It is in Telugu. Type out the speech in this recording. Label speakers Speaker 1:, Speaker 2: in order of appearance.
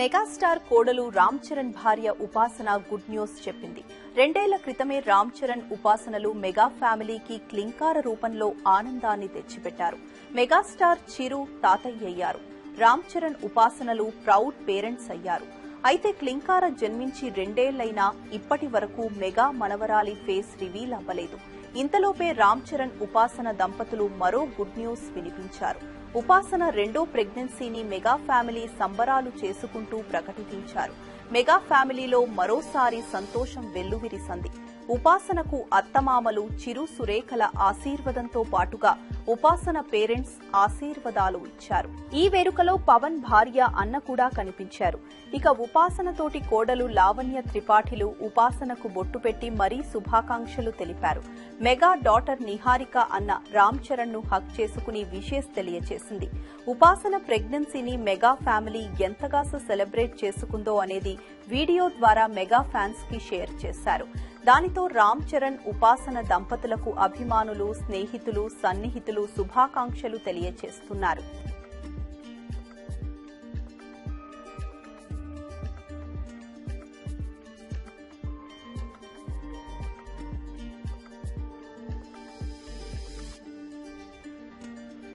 Speaker 1: మెగాస్టార్ కోడలు రామ్ చరణ్ భార్య ఉపాసన గుడ్ న్యూస్ చెప్పింది. రెండేళ్ళ క్రితమే రామ్ చరణ్ ఉపాసనలు మెగా ఫ్యామిలీకి క్లింకార రూపంలో ఆనందాన్ని తెచ్చిపెట్టారు. మెగాస్టార్ చిరు తాతయ్యయ్యారు రామ్ చరణ్ ఉపాసనలు ప్రౌడ్ పేరెంట్స్ అయ్యారు. అయితే క్లింకార జన్మించి రెండేళ్ళైనా ఇప్పటి వరకు మెగా మనవరాలి ఫేస్ రివీల్ అవ్వలేదు. ఇంతలోపే రామ్ చరణ్ ఉపాసన దంపతులు మరో గుడ్ న్యూస్ వినిపించారు. ఉపాసన రెండో ప్రెగ్నెన్సీని మెగా ఫ్యామిలీ సంబరాలు చేసుకుంటూ ప్రకటించారు. మెగా ఫ్యామిలీలో మరోసారి సంతోషం వెల్లువిరిసింది. ఉపాసనకు అత్తమామలు చిరు సురేఖల ఆశీర్వదంతో పాటుగా ఉపాసన పేరెంట్స్ ఆశీర్వదాలు ఇచ్చారు. ఈ వేడుకలో పవన్ భార్య అన్న కూడా కనిపించారు. ఇక ఉపాసనతోటి కోడలు లావణ్య త్రిపాఠిలు ఉపాసనకు బొట్టు పెట్టి మరీ శుభాకాంక్షలు తెలిపారు. మెగా డాటర్ నిహారిక అన్న రామ్ చరణ్ను హక్ చేసుకుని విషేస్ తెలియజేసింది ఉపాసన ప్రెగ్నెన్సీని మెగా ఫ్యామిలీ ఎంతగా సెలబ్రేట్ చేసుకుందో అనేది వీడియో ద్వారా మెగా ఫ్యాన్స్కి షేర్ చేశారు. దానితో రామ్ చరణ్ ఉపాసన దంపతులకు అభిమానులు స్నేహితులు సన్నిహితులు శుభాకాంక్షలు తెలియజేస్తున్నారు